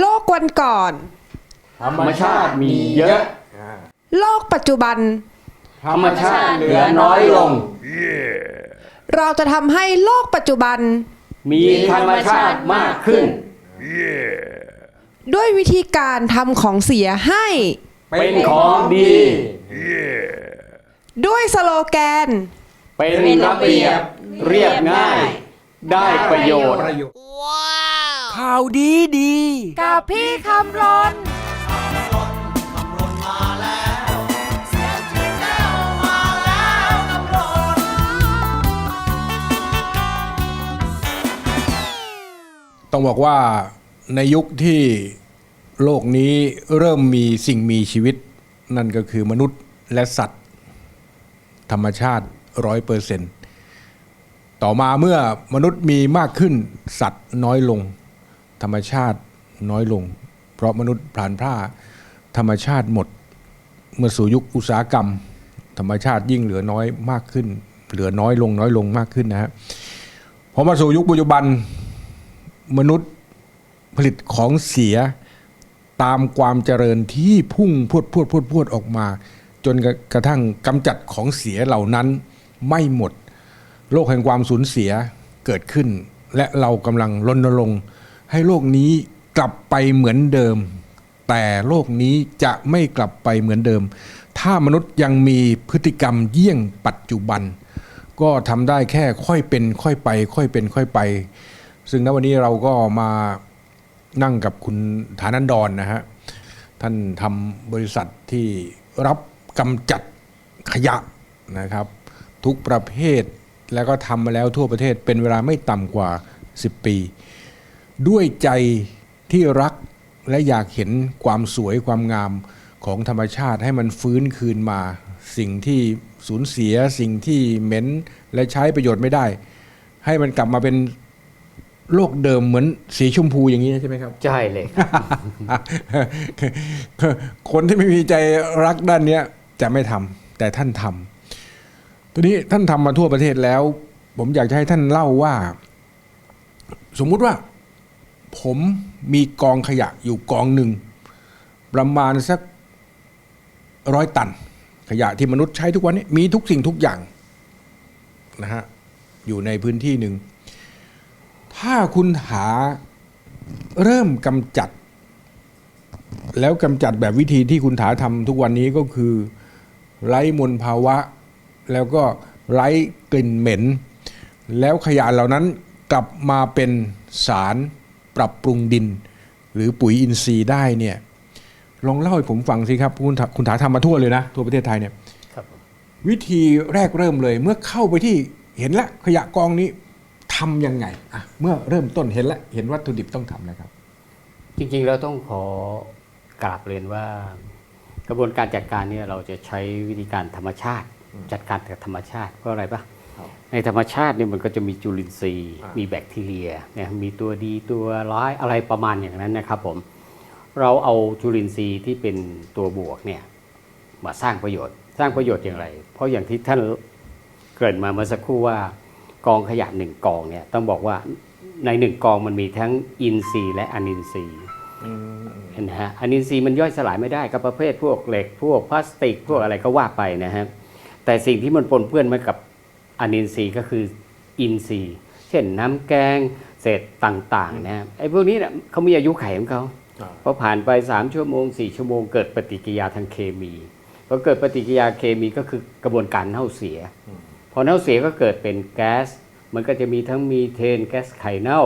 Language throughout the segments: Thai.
โลกวันก่อน ธรรมชาติมีเยอะ โลกปัจจุบัน ธรรมชาติเหลือน้อยลง เราจะทำให้โลกปัจจุบัน มีธรรมชาติมากขึ้น ด้วยวิธีการทำของเสียให้ เป็นของดี ด้วยสโลแกน เป็นระเบียบเรียบง่าย ได้ประโยชน์ ข่าวดีดี กับพี่คำรนต้องบอกว่าในยุคที่โลกนี้เริ่มมีสิ่งมีชีวิต นั่นก็คือมนุษย์และสัตว์ ธรรมชาติร้อยเปอร์เซนต่อมาเมื่อมนุษย์มีมากขึ้นสัตว์น้อยลง ธรรมชาติน้อยลง เพราะมนุษย์พลานพร่าธรรมชาติหมดเมื่อสู่ยุคอุตสาหกรรม ธรรมชาติยิ่งเหลือน้อยมากขึ้น เหลือน้อยลงน้อยลงมากขึ้นนะฮะพอมาสู่ยุคปัจจุบันมนุษย์ผลิตของเสียตามความเจริญที่พุ่งพวดพวดพวดพวดออกมา จนกระทั่งกำจัดของเสียเหล่านั้นไม่หมด โลกแห่งความสูญเสียเกิดขึ้น และเรากำลังรณรงค์ ให้โลกนี้กลับไปเหมือนเดิม แต่โลกนี้จะไม่กลับไปเหมือนเดิม ถ้ามนุษย์ยังมีพฤติกรรมเยี่ยงปัจจุบัน ก็ทำได้แค่ค่อยเป็นค่อยไป ค่อยเป็นค่อยไป ซึ่งณวันนี้เราก็มานั่งกับคุณฐานันดรนะฮะท่านทำบริษัทที่รับกำจัดขยะนะครับ ทุกประเภทแล้วก็ทำมาแล้วทั่วประเทศเป็นเวลาไม่ต่ำกว่า 10 ปี ด้วยใจที่รักและอยากเห็นความสวยความงามของธรรมชาติให้มันฟื้นคืนมา สิ่งที่สูญเสียสิ่งที่เหม็นและใช้ประโยชน์ไม่ได้ ให้มันกลับมาเป็นโลกเดิมเหมือนสีชมพูอย่างนี้ใช่ไหมครับ ใช่เลย คนที่ไม่มีใจรักด้านเนี้ยจะไม่ทำแต่ท่านทำทีนี้ท่านทำมาทั่วประเทศแล้ว ผมอยากจะให้ท่านเล่าว่า สมมุติว่า ผมมีกองขยะอยู่กองหนึ่ง ประมาณสักร้อยตัน ขยะที่มนุษย์ใช้ทุกวันนี้มีทุกสิ่งทุกอย่างนะฮะอยู่ในพื้นที่หนึ่ง ถ้าคุณหาเริ่มกำจัด แล้วกำจัดแบบวิธีที่คุณถาทำทุกวันนี้ก็คือ ไร้มลภาวะ แล้วก็ไร้กลิ่นเหม็น แล้วขยะเหล่านั้นกลับมาเป็นสาร ปรับปรุงดิน หรือปุ๋ยอินทรีย์ได้เนี่ยลองเล่าให้ผมฟังสิครับ คุณถาคุณถาทำมาทั่วเลยนะ ทั่วประเทศไทยเนี่ยครับผมวิธีแรกเริ่มเลย เมื่อเข้าไปที่เห็นแล้วขยะกองนี้ทำยังไงอะเมื่อเริ่มต้นเห็นแล้วเห็นวัตถุดิบต้องทำแล้วครับ จริงๆเราต้องขอกราบเรียนว่ากระบวนการจัดการเนี่ยเราจะใช้วิธีการธรรมชาติ จัดการกับธรรมชาติเพราะอะไรปะ ในธรรมชาติเนี่ยมันก็จะมีจุลินทรีย์อ่ามีมีแบคทีเรียเนี่ยมีตัวดีตัวร้ายอะไรประมาณอย่างนั้นนะครับผม เราเอาจุลินทรีย์ที่เป็นตัวบวกเนี่ยมาสร้างประโยชน์ สร้างประโยชน์อย่างไร เพราะอย่างที่ท่านเกริ่นมาเมื่อสักครู่ว่ากองขยะหนึ่งกองเนี่ยต้องบอกว่าในหนึ่งกองมันมีทั้งอินทรีย์และอนินทรีย์เห็นไหมฮะอันอินทรีย์มันย่อยสลายไม่ได้ก็ประเภทพวกเหล็กพวกพลาสติกพวกอะไรก็ว่าไปนะฮะแต่สิ่งที่มันปนเปื้อนมากับ อนินทรีย์ก็คืออินทรีย์ เช่นน้ำแกงเศษต่างๆนะฮะไอ้พวกนี้เนี่ยเขามีอายุไขของเขาอ่าพอผ่านไป3ชั่วโมง4ชั่วโมงเกิดปฏิกิริยาทางเคมีพอเกิดปฏิกิริยาเคมีก็คือกระบวนการเน่าเสีย พอเน่าเสียก็เกิดเป็นแก๊ส มันก็จะมีทั้งมีเทนแก๊สไข่เน่า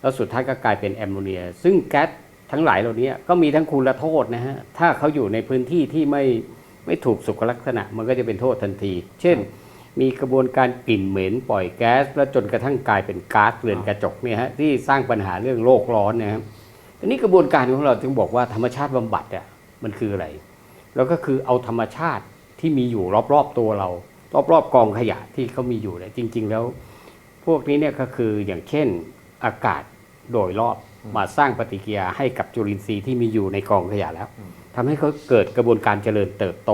แล้วสุดท้ายก็กลายเป็นแอมโมเนีย ซึ่งแก๊สทั้งหลายเหล่านี้ก็มีทั้งคุณและโทษนะฮะ ถ้าเขาอยู่ในพื้นที่ที่ไม่ไม่ถูกสุขลักษณะ มันก็จะเป็นโทษทันที เช่น มีกระบวนการกลิ่นเหม็นปล่อยแก๊ส แล้วจนกระทั่งกลายเป็นก๊าซเรือนกระจกเนี่ยฮะที่สร้างปัญหาเรื่องโลกร้อนนะครับทีนี้กระบวนการของเราถึงบอกว่าธรรมชาติบำบัดอะมันคืออะไร แล้วก็คือเอาธรรมชาติที่มีอยู่รอบๆตัวเรา รอบๆกองขยะที่เขามีอยู่เนี่ยจริง ๆ แล้ว พวกนี้เนี่ยก็คืออย่างเช่นอากาศโดยรอบมาสร้างปฏิกิริยาให้กับจุลินทรีย์ที่มีอยู่ในกองขยะแล้วทำให้เขาเกิดกระบวนการเจริญเติบโต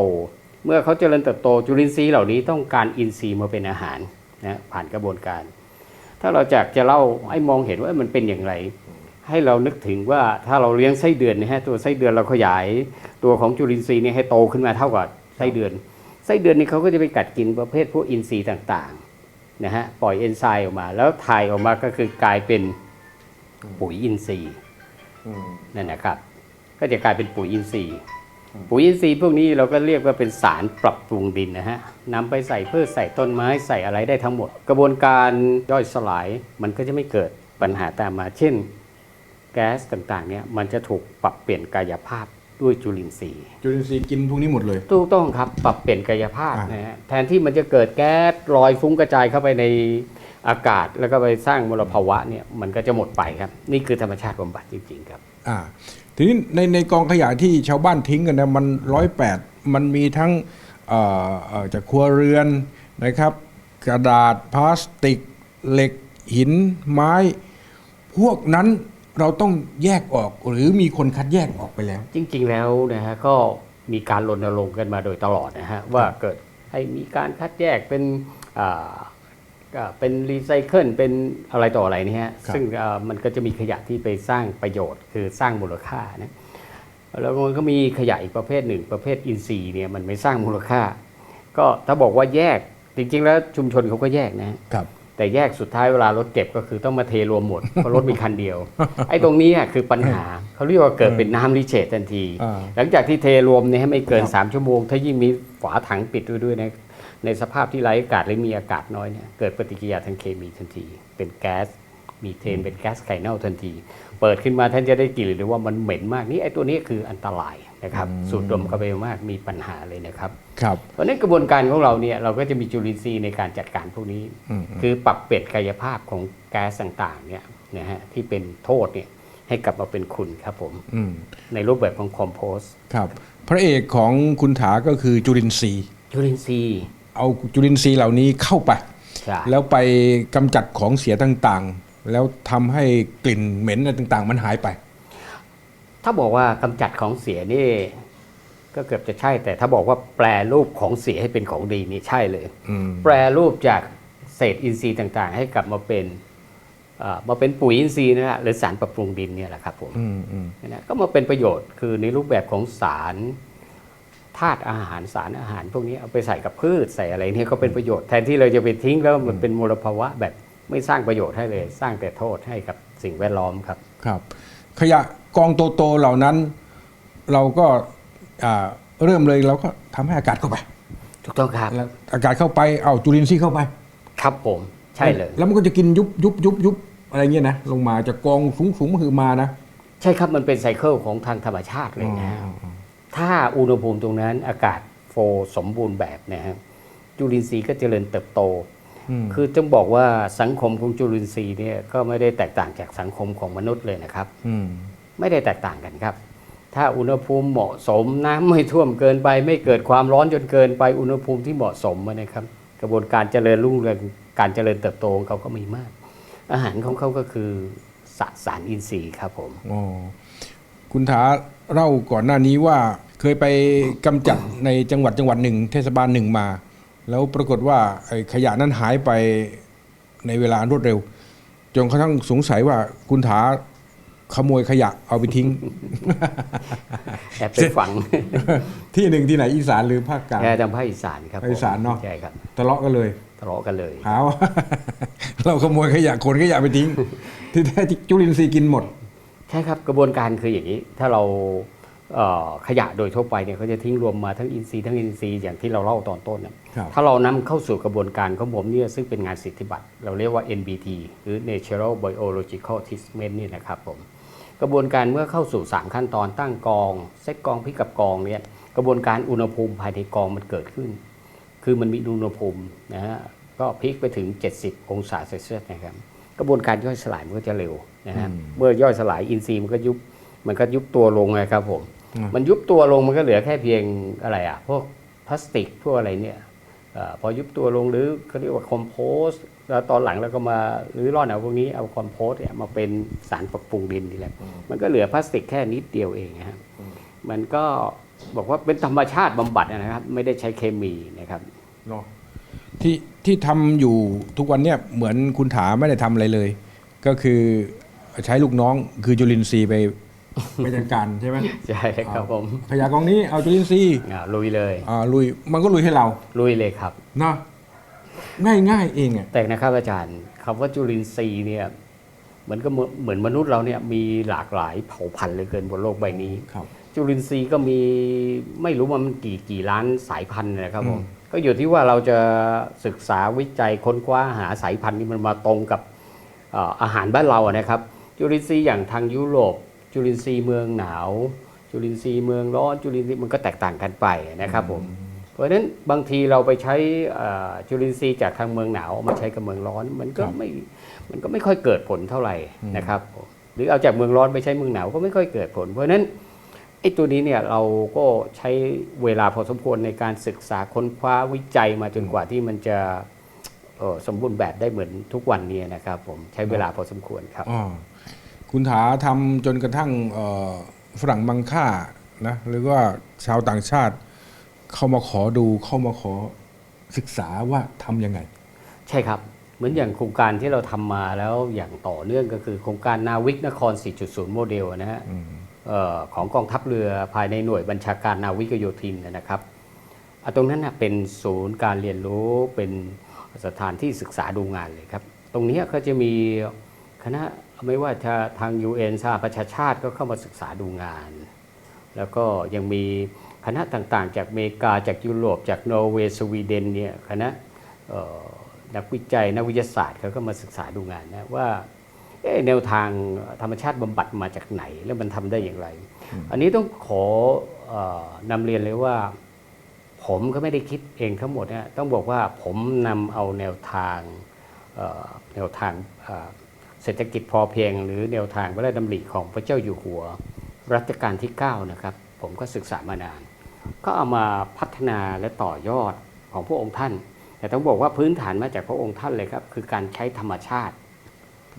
เมื่อเขาเจริญเติบโตจุลินทรีย์เหล่านี้ต้องการอินทรีย์มาเป็นอาหารนะผ่านกระบวนการ ถ้าเราจากจะเล่าให้มองเห็นว่ามันเป็นอย่างไร ให้เรานึกถึงว่าถ้าเราเลี้ยงไส้เดือนนะฮะตัวไส้เดือนเราขยาย ตัวของจุลินทรีย์นี่ให้โตขึ้นมาเท่ากับไส้เดือน ไส้เดือนนี่เขาก็จะไปกัดกินประเภทพวกอินทรีย์ต่างๆนะฮะปล่อยเอนไซม์ออกมา แล้วถ่ายออกมาก็คือกลายเป็นปุ๋ยอินทรีย์นั่นนะครับ ก็จะกลายเป็นปุ๋ยอินทรีย์ ปุ๋ยอินทรีย์พวกนี้เราก็เรียกว่าเป็นสารปรับปรุงดินนะฮะนำไปใส่พืชใส่ต้นไม้ใส่อะไรได้ทั้งหมด กระบวนการย่อยสลายมันก็จะไม่เกิดปัญหาตามมา เช่น แก๊สต่างๆเนี่ยมันจะถูกปรับเปลี่ยนกายภาพด้วยจุลินทรีย์ จุลินทรีย์กินพวกนี้หมดเลย ถูกต้องครับปรับเปลี่ยนกายภาพอ่านนะฮะแทนที่มันจะเกิดแก๊สลอยฟุ้งกระจายเข้าไปในอากาศแล้วก็ไปสร้างมลภาวะเนี่ยมันก็จะหมดไปครับ นี่คือธรรมชาติบำบัดจริงๆครับ อ่า ทีนี้ในในกองขยะที่ชาวบ้านทิ้งกันนะมันร้อยแปดมันมีทั้งจากครัวเรือนนะครับ กระดาษพลาสติก เหล็ก หิน ไม้ พวกนั้นเราต้องแยกออกหรือมีคนคัดแยกออกไปแล้ว จริง ๆ แล้วนะฮะก็มีการรณรงค์กันมาโดยตลอดนะฮะว่าเกิดให้มีการคัดแยกเป็นอ่า ก็เป็นรีไซเคิลเป็นอะไรต่ออะไรเนี่ยฮะครับซึ่งอ่ามันก็จะมีขยะที่ไปสร้างประโยชน์ คือสร้างมูลค่านะแล้วมันก็มีขยะอีกประเภทหนึ่งประเภทอินทรีย์เนี่ยมันไม่สร้างมูลค่า ก็ถ้าบอกว่าแยกจริง ๆ แล้วชุมชนเขาก็แยกนะฮะครับแต่แยกสุดท้ายเวลารถเก็บก็คือต้องมาเทรวมหมดเพราะรถมีคันเดียว ไอ้ตรงนี้อะคือปัญหาเขาเรียกว่าเกิดเป็นน้ำริเชตทันทีอ่าหลังจากที่เทรวมเนี่ยให้ไม่เกิน 3 ชั่วโมง ถ้ายิ่งมีฝาถังปิดด้วยด้วยนะ ในสภาพที่ไร้อากาศหรือมีอากาศน้อยเนี่ยเกิดปฏิกิริยาทางเคมีทันที เป็นแก๊สมีเทนเป็นแก๊สไข่เน่าทันที เปิดขึ้นมาท่านจะได้กลิ่นเลยว่ามันเหม็นมากนี่ไอ้ตัวนี้คืออันตรายนะครับสูดดมเข้าไปมากมีปัญหาเลยนะครับครับเพราะฉะนั้นกระบวนการของเราเนี่ยเราก็จะมีจุลินทรีย์ในการจัดการพวกนี้อืมคือปรับเปลี่ยนกายภาพของแก๊สต่างๆเนี่ยนะฮะที่เป็นโทษเนี่ยให้กลับมาเป็นคุณครับผมอืมในรูปแบบของคอมโพสต์ครับ พระเอกของคุณถาก็คือจุลินทรีย์จุลินทรีย์ เอาจุลินทรีย์เหล่านี้เข้าไปใช่แล้วไปกำจัดของเสียต่างๆ แล้วทำให้กลิ่นเหม็นอะไรต่างๆ มันหายไป ถ้าบอกว่ากำจัดของเสียนี่ ก็เกือบจะใช่ แต่ถ้าบอกว่าแปลรูปของเสียให้เป็นของดีนี่ใช่เลยอืมแปลรูปจากเศษอินทรีย์ต่าง ๆ ให้กลับมาเป็นเอ่อมาเป็นปุ๋ยอินทรีย์นะฮะหรือสารปรับปรุงดินเนี่ยแหละครับผมอืมอืมนะก็มาเป็นประโยชน์คือในรูปแบบของสาร ธาตุอาหารสารอาหาร พวกนี้เอาไปใส่กับพืชใส่อะไรเนี่ยก็เป็นประโยชน์แทนที่เราจะไปทิ้งแล้วมันเป็นมลภาวะแบบไม่สร้างประโยชน์ให้เลย สร้างแต่โทษให้กับสิ่งแวดล้อมครับครับ ขยะกองโตๆเหล่านั้น เราก็อ่าเริ่มเลยเราก็ทำให้อากาศเข้าไปถูกต้องครับแล้วอากาศเข้าไปเอาจุลินทรีย์เข้าไป ครับผมใช่เลย แล้วมันก็จะกินยุบยุบยุบยุบอะไรเงี้ยนะลงมาจากกองสูงสูงๆคือมานะ ใช่ครับมันเป็นไซเคิลของทางธรรมชาติเลยนะฮะอ๋ออ๋อ ถ้าอุณหภูมิตรงนั้นอากาศโฟร์สมบูรณ์แบบนะฮะจุลินทรีย์ก็เจริญเติบโตอืมคือต้องบอกว่าสังคมของจุลินทรีย์เนี่ยก็ไม่ได้แตกต่างจากสังคมของมนุษย์เลยนะครับอืมไม่ได้แตกต่างกันครับ ถ้าอุณหภูมิเหมาะสมน้ำไม่ท่วมเกินไป ไม่เกิดความร้อนจนเกินไปอุณหภูมิที่เหมาะสมนะครับ กระบวนการเจริญรุ่งเรืองการเจริญเติบโตของเขาก็มีมาก อาหารของเขาก็คือสสารอินทรีย์ครับผมอ๋อคุณถาเล่าก่อนหน้านี้ว่า เคยไปกำจัดในจังหวัดจังหวัดหนึ่ง เทศบาลหนึ่งมา แล้วปรากฏว่าไอ้ขยะนั้นหายไปในเวลารวดเร็ว จนกระทั่งสงสัยว่าคุณถาขโมยขยะเอาไปทิ้งแอบไปฝัง ที่หนึ่งที่ไหนอีสานหรือภาคกลางแค่ทางภาคอีสานครับผมภาคอีสานเนอะใช่ครับทะเลาะกันเลยทะเลาะกันเลยหาว่าเราขโมยขยะขนขยะไปทิ้ง ที่แท้จริงจุลินทรีย์กินหมดใช่ครับกระบวนการคืออย่างนี้ ถ้าเราเอ่อ ขยะโดยทั่วไปเนี่ยเขาจะทิ้งรวมมาทั้งอินทรีย์ทั้งอินทรีย์อย่างที่เราเล่าตอนต้นน่ะครับถ้าเรานำเข้าสู่กระบวนการของผมเนี่ยซึ่งเป็นงานสิทธิบัตรเราเรียกว่า NBT หรือ Natural Biological Treatment นี่นะครับผมกระบวนการเมื่อเข้าสู่ 3 ขั้นตอนตั้งกองเซตกองพลิกกับกองเนี่ยกระบวนการอุณหภูมิภายในกองมันเกิดขึ้น คือมันมีอุณหภูมินะฮะก็พลิกไปถึง 70 องศาเซลเซียสนะครับกระบวนการย่อยสลายมันก็จะเร็วนะฮะอืมเมื่อย่อยสลายอินทรีย์มันก็ยุบมันก็ยุบตัวลงนะครับผมอื มมันยุบตัวลงมันก็เหลือแค่เพียงอะไรอะพวกพลาสติกพวกอะไรเนี่ยเออพอยุบตัวลงหรือเขาเรียกว่าคอมโพสต์แล้วตอนหลังเราก็มาหรือร่อนเอาพวกนี้เอาคอมโพสต์เนี่ยมาเป็นสารปรับปรุงดินนี่แหละมันก็เหลือพลาสติกแค่นิดเดียวเองนะครับมันก็บอกว่าเป็นธรรมชาติบำบัดนะครับ ไม่ได้ใช้เคมีนะครับเนาะที่ที่ทำอยู่ทุกวันเนี่ยเหมือนคุณถาไม่ได้ทำอะไรเลย ก็คือใช้ลูกน้องคือจุลินทรีย์ไป ไปจัดการใช่ไหมใช่ครับผมขยะกองนี้เอาจุลินทรีย์อ่าลุยเลยอ่าลุยมันก็ลุยให้เราลุยเลยครับนะง่ายง่ายๆเองอะแต่นะครับอาจารย์คำว่าจุลินทรีย์เนี่ยเหมือนก็เหมือนเหมือนมนุษย์เราเนี่ยมีหลากหลายเผ่าพันธุ์เหลยเกินบนโลกใบนี้ครับจุลินทรีย์ก็มีไม่รู้ว่ามันกี่กี่ล้านสายพันธุ์นะครับผมอืมก็อยู่ที่ว่าเราจะศึกษาวิจัยค้นคว้าหาสายพันธุ์ที่มันมาตรงกับเอ่ออาหารบ้านเราอะนะครับจุลินทรีย์อย่างทางยุโรป จุลินทรีย์เมืองหนาว จุลินทรีย์เมืองร้อน จุลินทรีย์มันก็แตกต่างกันไปนะครับผมเพราะฉะนั้นบางทีเราไปใช้เอ่อจุลินทรีย์จากทางเมืองหนาวเอามาใช้กับเมืองร้อน มันก็ครับไม่มันก็ไม่ค่อยเกิดผลเท่าไหร่นะครับผมหรือเอาจากเมืองร้อนไปใช้เมืองหนาวก็ไม่ค่อยเกิดผล เพราะฉะนั้นไอ้ตัวนี้เนี่ยเราก็ใช้เวลาพอสมควรในการศึกษาค้นคว้าวิจัยมาจนกว่าที่มันจะเอ่อสมบูรณ์แบบได้เหมือนทุกวันนี้นะครับ ผมใช้เวลาพอสมควรครับอ๋อ คุณถาทำจนกระทั่งเอ่อฝรั่งมังค่านะหรือว่าชาวต่างชาติเข้ามาขอดูเข้ามาขอศึกษาว่าทำยังไง ใช่ครับ เหมือนอย่างโครงการที่เราทำมาแล้วอย่างต่อเนื่องก็คือโครงการนาวิกนคร 4.0 โมเดลนะฮะเอ่อของกองทัพเรือภายในหน่วยบัญชาการนาวิกโยธินนะครับอะตรงนั้นนะเป็นศูนย์การเรียนรู้เป็นสถานที่ศึกษาดูงานเลยครับ ตรงเนี้ยก็จะมีคณะ ไม่ว่าจะทาง UN สหประชาชาติก็เข้ามาศึกษาดูงาน แล้วก็ยังมีคณะต่างๆ จากอเมริกาจากยุโรป จากนอร์เวย์สวีเดนเนี่ยคณะเอ่อนักวิจัยนักวิทยาศาสตร์เขาก็มาศึกษาดูงานนะว่าเอ๊ะแนวทางธรรมชาติบำบัดมาจากไหน แล้วมันทำได้อย่างไร อันนี้ต้องขอเออนำเรียนเลยว่า ผมก็ไม่ได้คิดเองทั้งหมดนะต้องบอกว่าผมนำเอาแนวทางเอ่อแนวทาง เศรษฐกิจพอเพียง หรือแนวทางพระราชดำริของพระเจ้าอยู่หัวรัชกาลที่ 9 นะครับ ผมก็ศึกษามานาน ก็เอามาพัฒนาและต่อยอดของพระองค์ท่าน แต่ต้องบอกว่าพื้นฐานมาจากพระองค์ท่านเลยครับ คือการใช้ธรรมชาติ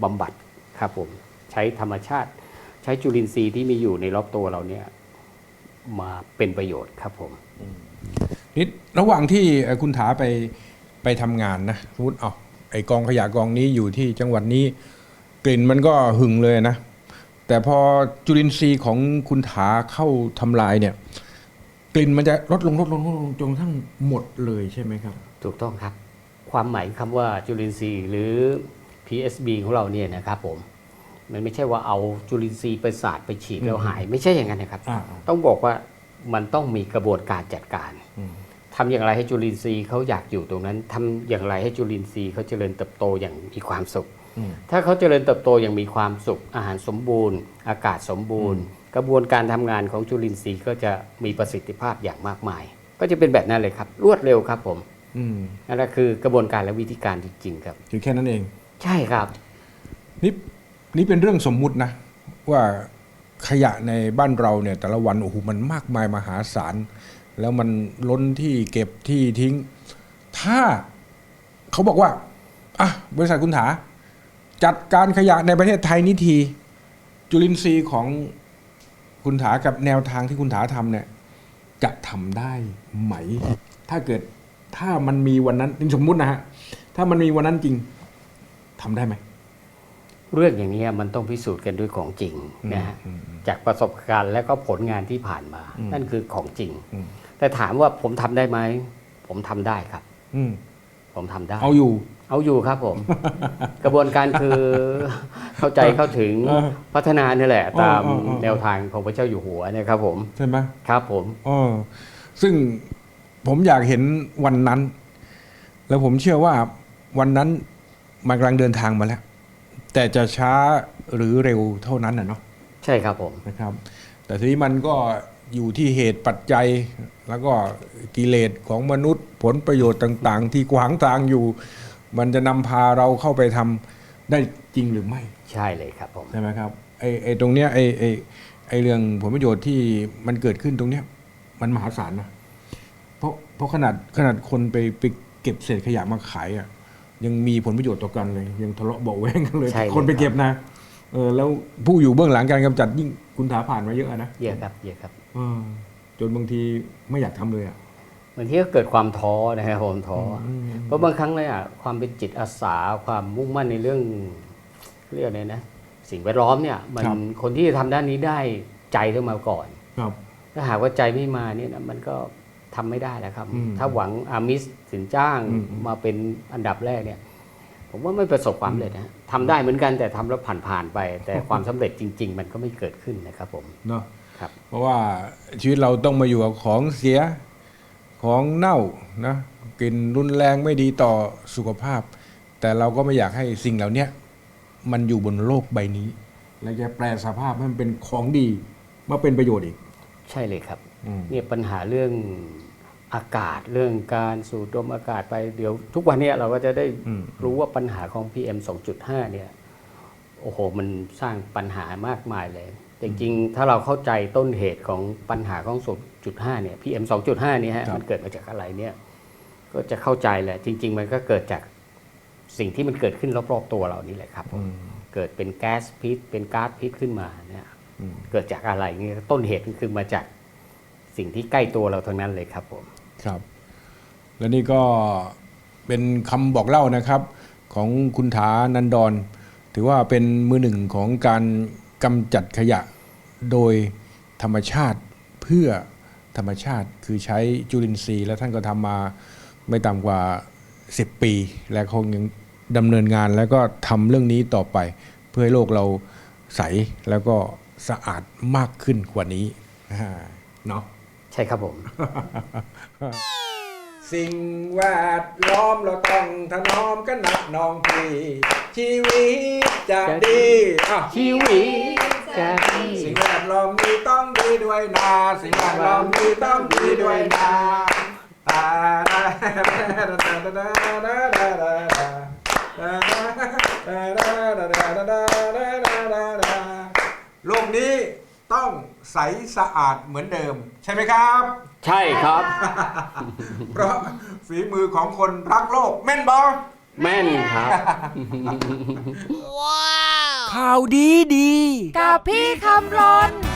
บำบัดครับผมใช้ธรรมชาติ ใช้จุลินทรีย์ที่มีอยู่ในรอบตัวเราเนี่ยมาเป็นประโยชน์ครับผมนิดระหว่างที่คุณถาไปไปทำงานนะสมมติเอาไอกองขยะกองนี้อยู่ที่จังหวัดนี้ กลิ่นมันก็หึงเลยนะ แต่พอจุลินทรีย์ของคุณถาเข้าทำลายเนี่ย กลิ่นมันจะลดลงลดลงลดลงจนกระทั่งหมดเลยใช่ไหมครับ ถูกต้องครับ ความหมายคำว่าจุลินทรีย์หรือ PSB ของเราเนี่ยนะครับผมมันไม่ใช่ว่าเอาจุลินทรีย์ไปสาดไปฉีดแล้วหาย ไม่ใช่อย่างนั้นนะครับอ่าต้องบอกว่ามันต้องมีกระบวนการจัดการทำอย่างไรให้จุลินทรีย์เขาอยากอยู่ตรงนั้นทำอย่างไรให้จุลินทรีย์เขาเจริญเติบโตอย่างมีความสุข ถ้าเขาเจริญเติบโตอย่างมีความสุข อาหารสมบูรณ์ อากาศสมบูรณ์ กระบวนการทำงานของจุลินทรีย์ก็จะมีประสิทธิภาพอย่างมากมาย ก็จะเป็นแบบนั้นเลยครับ รวดเร็วครับผมอืมนั่นแหละคือกระบวนการและวิธีการจริงๆครับคือแค่นั้นเอง ใช่ครับ นี่นี่เป็นเรื่องสมมุตินะ ว่าขยะในบ้านเราเนี่ยแต่ละวันโอ้โหมันมากมายมหาศาลแล้วมันล้นที่เก็บที่ทิ้ง ถ้าเขาบอกว่าอะบริษัทคุณถา จัดการขยะในประเทศไทยนี่ทีจุลินทรีย์ของคุณถากับแนวทางที่คุณถาทำเนี่ยจะทำได้ไหม ถ้าเกิดถ้ามันมีวันนั้นนี่สมมุตินะฮะถ้ามันมีวันนั้นจริงทำได้ไหมเรื่องอย่างนี้มันต้องพิสูจน์กันด้วยของจริงนะฮะจากประสบการณ์และก็ผลงานที่ผ่านมา นั่นคือของจริงอืมแต่ถามว่าผมทำได้ไหม ผมทำได้ครับอืมผมทำได้ เอาอยู่ เอาอยู่ครับผม กระบวนการคือเข้าใจเข้าถึงเออพัฒนานี่แหละ ตามเออเออเออแนวทางของพระเจ้าอยู่หัวนะครับผม ใช่ไหมครับผมอ๋อซึ่งผมอยากเห็นวันนั้น แล้วผมเชื่อว่าวันนั้นมันกำลังเดินทางมาแล้ว แต่จะช้าหรือเร็วเท่านั้นนะเนาะใช่ครับผมนะครับ แต่ทีนี้มันก็อยู่ที่เหตุปัจจัยแล้วก็กิเลสของมนุษย์ผลประโยชน์ต่าง ๆ ที่ขวางทางอยู่ มันจะนำพาเราเข้าไปทำได้จริงหรือไม่ ใช่เลยครับผมใช่ไหมครับไอ้ไอ้ตรงเนี้ยไอ้ไอ้ไอ้เรื่องผลประโยชน์ที่มันเกิดขึ้นตรงเนี้ยมันมหาศาลนะเพราะเพราะขนาดขนาดคนไปไปเก็บเศษขยะมาขายอะยังมีผลประโยชน์ต่อกันเลย ยังทะเลาะเบาะแว้งกันเลย ใช่เลย คนไปเก็บนะเออแล้วผู้อยู่เบื้องหลังการกำจัดยิ่งคุณถาผ่านมาเยอะนะเยอะครับเยอะครับ เออจนบางทีไม่อยากทำเลยอะ บางทีก็เกิดความท้อนะครับผมท้ออเพราะบางครั้งเลยอะความเป็นจิตอาสาความมุ่งมั่นในเรื่องเรียกอะไรนะ สิ่งแวดล้อมเนี่ย มันครับคนที่จะทำด้านนี้ได้ใจต้องมาก่อน ครับ ถ้าหากว่าใจไม่มาเนี่ยนะมันก็ทำไม่ได้แล้วครับ อืมถ้าหวังอามิสสินจ้างอืม มาเป็นอันดับแรกเนี่ย ผมว่าไม่ประสบความสำเร็จนะทำได้เหมือนกันแต่ทำแล้วผ่านๆไป แต่ความสำเร็จจริง ๆ มันก็ไม่เกิดขึ้นนะครับผม เนาะครับ เพราะว่าชีวิตเราต้องมาอยู่กับของเสีย ของเน่านะกลิ่นรุนแรงไม่ดีต่อสุขภาพ แต่เราก็ไม่อยากให้สิ่งเหล่าเนี้ยมันอยู่บนโลกใบนี้ และจะแปลสภาพให้มันเป็นของดีมาเป็นประโยชน์อีก ใช่เลยครับอืมเนี่ยปัญหาเรื่องอากาศเรื่องการสูดดมอากาศไปเดี๋ยว ทุกวันเนี้เราก็จะได้อืมรู้ว่าปัญหาของ PM 2.5 เนี่ยโอ้โหมันสร้างปัญหามากมายเลย จริงๆ ถ้าเราเข้าใจต้นเหตุของปัญหาของ 2.5เนี่ย PM 2.5เนี่ยฮะครับมันเกิดมาจากอะไรเนี่ย ก็จะเข้าใจแหละ จริง ๆ มันก็เกิดจากสิ่งที่มันเกิดขึ้นรอบๆตัวเรานี่แหละครับอืมเกิดเป็นแก๊สพิษเป็นก๊าซพิษขึ้นมาเนี่ยอืมเกิดจากอะไรเงี้ยต้นเหตุคือมาจากสิ่งที่ใกล้ตัวเราทั้งนั้นเลยครับผมครับ และนี่ก็เป็นคำบอกเล่านะครับ ของคุณถานันดร ถือว่าเป็นมือหนึ่งของการกำจัดขยะโดยธรรมชาติเพื่อ ธรรมชาติ คือใช้จุลินทรีย์และท่านก็ทำมาไม่ต่ำกว่า 10 ปี และคงยังดำเนินงานแล้วก็ทำเรื่องนี้ต่อไป เพื่อให้โลกเราใสแล้วก็สะอาดมากขึ้นกว่านี้อ่าเนาะใช่ครับผม สิ่งแวดล้อมเราต้องถนอมกันหนักหนองพี่ชีวิตจะดีอะชีวิต จะดีสิ่งแวดล้อมนี้ต้องดีด้วยนะสิ่งแวดล้อมนี้ต้องดีด้วยนะตาดาดาดาดาดาดาดาดาโลกนี้ต้องใสสะอาดเหมือนเดิมใช่ไหมครับใช่ครับเพราะฝีมือของคนรักโลกแม่นบอแม่นครับข่าวดีดีกับพี่คำรน ข่าวดีดี กับพี่คำรน